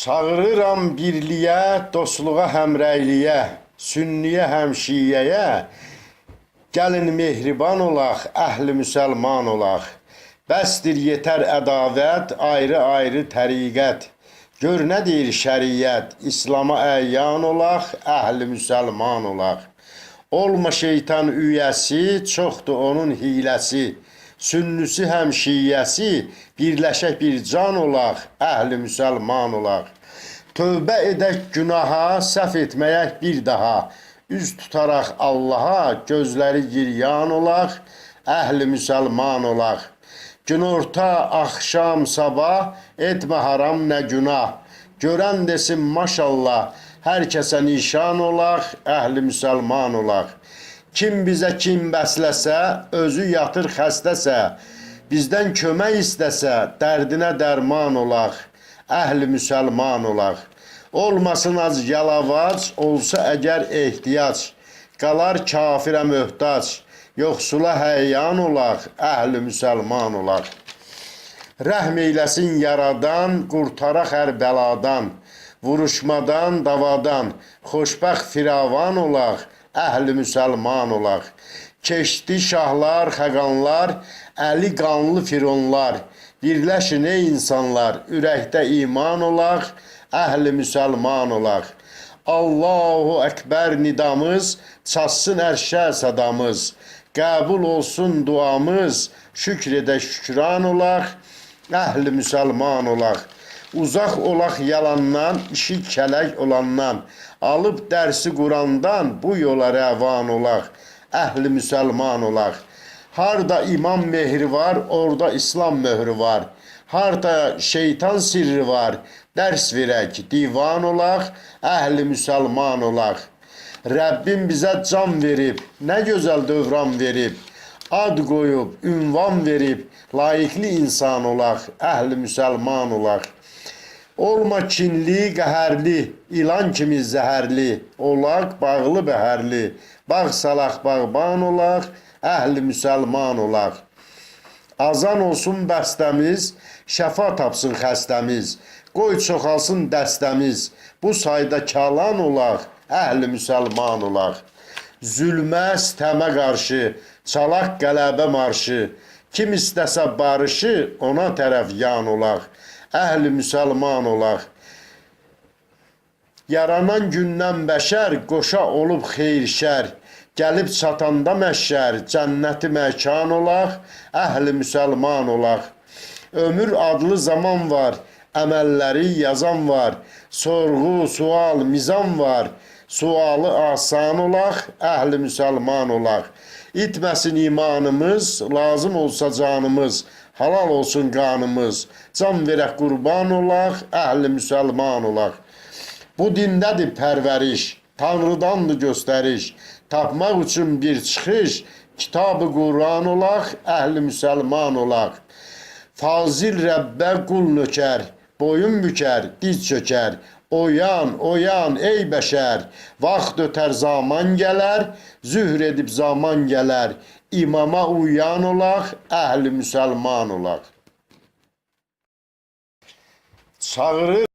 Çağırıram birliyə, dostluğa, həmrəyliyə, sünniyə, həmşiyyəyə. Gəlin mehriban olaq, əhli müsəlman olaq. Bəsdir yetər ədavət, ayrı-ayrı təriqət. Gör nə deyir şəriət, İslama əyyan olaq, əhli müsəlman olaq. Olma şeytan üyəsi, çoxdur onun hiləsi. Sünnüsü həm şiyyəsi, birləşək bir can olaq, əhli müsəlman olaq. Tövbə edək günaha, səhv etməyək bir daha. Üz tutaraq Allaha, gözləri giryan olaq, əhli müsəlman olaq. Günorta, axşam, sabah etmə haram nə günah. Görən desin maşallah, hər kəsə nişan olaq, əhli müsəlman olaq. Kim bizə kim bəsləsə, özü yatır xəstəsə, bizdən kömək istəsə, dərdinə dərman olaq, əhli müsəlman olaq. Olmasın az yalavac, olsa əgər ehtiyac, qalar kafirə möhtac, yoxsula həyyan olaq, əhli müsəlman olaq. Rəhm eyləsin yaradan, qurtaraq hər bəladan, vuruşmadan, davadan, xoşbəxt firavan olaq, əhli müsəlman olaq. Keçdi şahlar, xəqanlar, əli qanlı fironlar. Birləşin ey insanlar, ürəkdə iman olaq, əhli müsəlman olaq. Allahu Ekber nidamız, çatsın ərşə sadamız. Qəbul olsun duamız, şükr edə şükran olaq, əhli müsəlman olaq. Uzaq olaq yalandan, işi kələk olandan, alıb dərsi Qurandan bu yola rəvan olaq, əhli müsəlman olaq. Harda imam mehri var, orada İslam möhrü var. Harda şeytan sirri var, dərs verək, divan olaq, əhli müsəlman olaq. Rəbbim bizə can verib, nə gözəl dövran verib. Ad qoyub, ünvan verib, layiqli insan olaq, əhli müsəlman olaq. Olma kinli, qəhərli, ilan kimi zəhərli, olaq bağlı bəhərli, bağ salaq bağban olaq, əhli müsəlman olaq. Azan olsun bəstəmiz, şəfa tapsın xəstəmiz, qoy çoxalsın dəstəmiz, bu sayda kalan olaq, əhli müsəlman olaq. Zülmə, stəmə qarşı, çalaq qələbə marşı, kim istəsə barışı, ona tərəf yan olaq, əhli müsəlman olaq. Yaranan gündən bəşər qoşa olub xeyir şər. Gəlib çatanda məşər, cənnəti məkan olaq, əhli müsəlman olaq. Ömür adlı zaman var, əməlləri yazan var. Sorğu, sual, mizan var. Sualı asan olaq, əhli müsəlman olaq. İtməsin imanımız, lazım olsa canımız, halal olsun qanımız. Can verək qurban olaq, əhli müsəlman olaq. Bu dindədir pərvəriş, Tanrıdandır göstəriş. Tapmaq üçün bir çıxış, kitabı Quran olaq, əhli müsəlman olaq. Fazil Rəbbə qul nökər, boyun bükər, diz çökər. Oyan, oyan ey bəşər, vaxt ötər zaman gələr, zühr edib zaman gələr. İmama uyan olaq, əhli müsəlman olaq. Çağırır